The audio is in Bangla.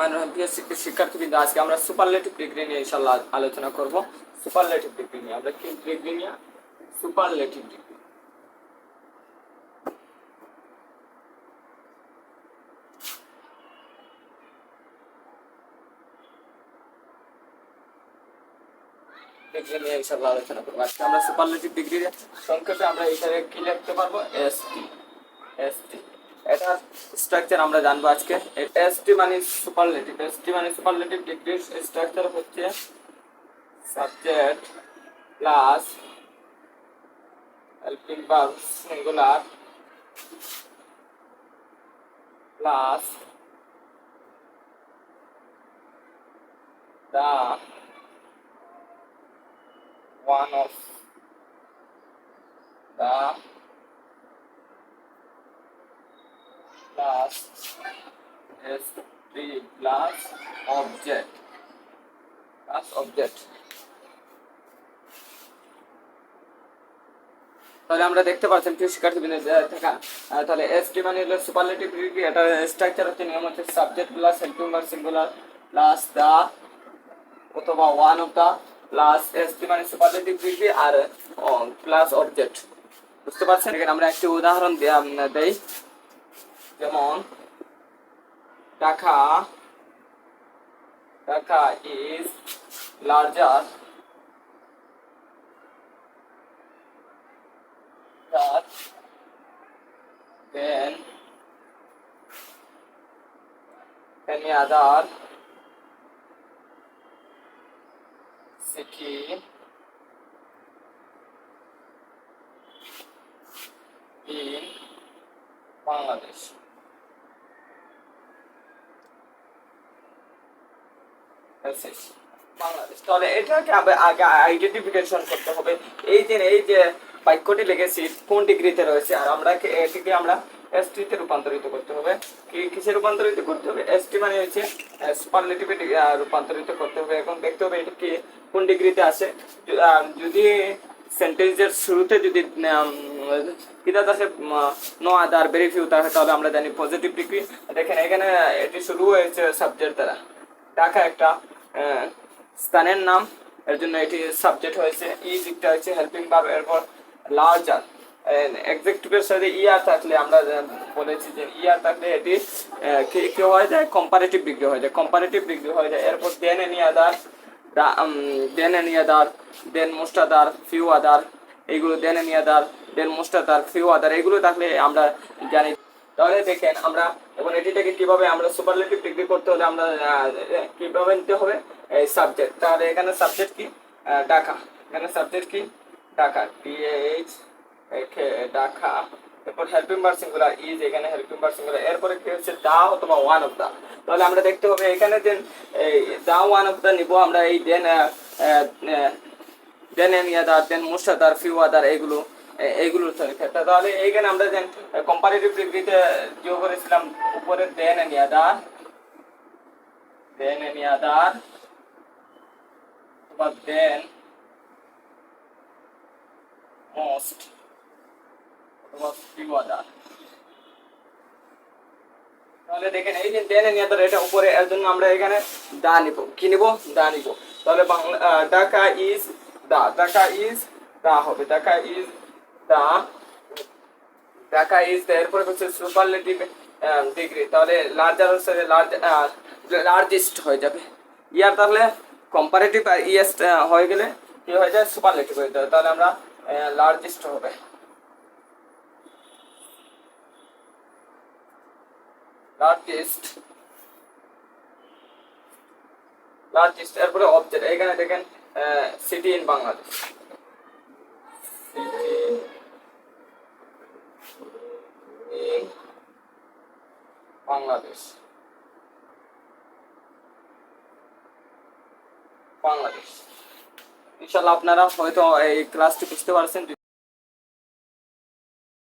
রহমান রহিম, প্রিয় শিক- শিক্ষার্থীবৃন্দ, আজকে আমরা নিয়ে আলোচনা নিয়ে। আমরা কি ডিগ্রি নিয়ে? নিয়ে আলোচনা করব। আজকে আমরা ডিগ্রি সংক্ষেপে আমরা এখানে কি লিখতে পারব? S T. এস টি এটা স্ট্রাকচার আমরা জানব আজকে। এস টি মানে সুপারলেটিভ এস টি মানে সুপারলেটিভ ডিগ্রি স্ট্রাকচার হচ্ছে subject plus helping verb singular plus the one of the plus is plus object. Plus object. তাহলে আমরা দেখতে পাচ্ছেন প্রিয় দেখা আহ, তাহলে এস টি মানে হলো সুপারলেটিভ ডিগ্রি এটা স্ট্রাকচার হচ্ছে নিয়ম হচ্ছে subject plus helping verb singular plus the অথবা one of the plus S T মানে সুপারলেটিভ ডিগ্রি আর প্লাস অবজেক্ট বুঝতে পারছেন? এখানে আমরা একটি উদাহরণ দেই। যেমন টাকা is larger that then any other city in Bangladesh. Bangladesh. তাহলে এটাকে আগে আইডেন্টিফিকেশন করতে হবে। এই যে এই যে বাক্যটি লিখেছি, কোন ডিগ্রিতে রয়েছে, আর আমরা এটিকে আমরা এসটি তে রূপান্তরিত করতে হবে। কিসে রূপান্তরিত করতে হবে? এসটি মানে হচ্ছে রূপান্তরিত করতে হবে। এখন দেখতে হবে কি, কোন ডিগ্রিতে আছে। যদি সেন্টেন্সের শুরুতে যদি কিতাব আছে নো আদার ভেরি ফিউ তাহলে আমরা জানি পজিটিভ ডিগ্রি দেখেন, এখানে এটি শুরু হয়েছে সাবজেক্ট দ্বারা। ঢাকা একটা স্থানের নাম, এর জন্য এটি সাবজেক্ট হয়েছে ই দিকটা হচ্ছে হেল্পিং ভার্ব এরপর লার্জার এক্সেক্টিভের সাথে ইয়ার থাকলে আমরা বলেছি যে ইয়ার থাকলে এটি কি হয়ে যায়? কম্পারেটিভ ডিগ্রি হয়ে যায়। কম্পারেটিভ ডিগ্রি হয়ে যায়। এরপর than any other than any other than most other few other এইগুলো than any other than most other few other এগুলো থাকলে আমরা জানি তাহলে দেখেন আমরা এবং এটিটাকে কীভাবে আমরা সুপারলেটিভ ডিগ্রি করতে হলে আমরা কীভাবে নিতে হবে? এই সাবজেক্ট তাহলে এখানে সাবজেক্ট কি? ঢাকা এখানে সাবজেক্ট কি? ঢাকা ডিএইচ ঢাকা এরপর হেল্পিং ভার্ব সিঙ্গুলার ইজ এখানে হেল্পিং ভার্ব সিঙ্গুলার এরপরে কি হচ্ছে? দা অথবা ওয়ান অফ দা তাহলে আমরা দেখতে হবে এখানে যে, এই দা ওয়ান অফ দা নিব আমরা এই than than any other than most other few other এগুলো। এইগুলোর ক্ষেত্রে তাহলে এইখানে আমরা যে কম্পারেটিভ ডিগ্রিতে যোগ করেছিলাম, উপরে দেন এন ইয়াদার দেন এন ইয়াদার বা দেন মোস্ট অথবা ফিউ আদার তাহলে দেখেন, এই যে দেন এন ইয়াদার এটা উপরে, এর জন্য আমরা এখানে দা নিব। কি নিব? দা নিব। তাহলে Bangla Dhaka is the. Dhaka is the হবে। Dhaka is the Dhaka is the এরপরে হচ্ছে সুপারলেটিভ ডিগ্রি তাহলে লার্জার সাথে লার্জ লার্জেস্ট হয়ে যাবে। ইয়ার তাহলে কম্পারেটিভ আর ইয়েস্ট হয়ে গেলে কি হয়ে যায়? সুপারলেটিভ হয়ে যাবে তাহলে আমরা লার্জেস্ট হবে। লার্জেস্ট লার্জেস্ট এরপরে অবজেক্ট এখানে দেখেন সিটি ইন বাংলাদেশ বাংলাদেশ। বাংলাদেশ। ইনশাল্লাহ আপনারা হয়তো এই ক্লাসটি বুঝতে পারছেন।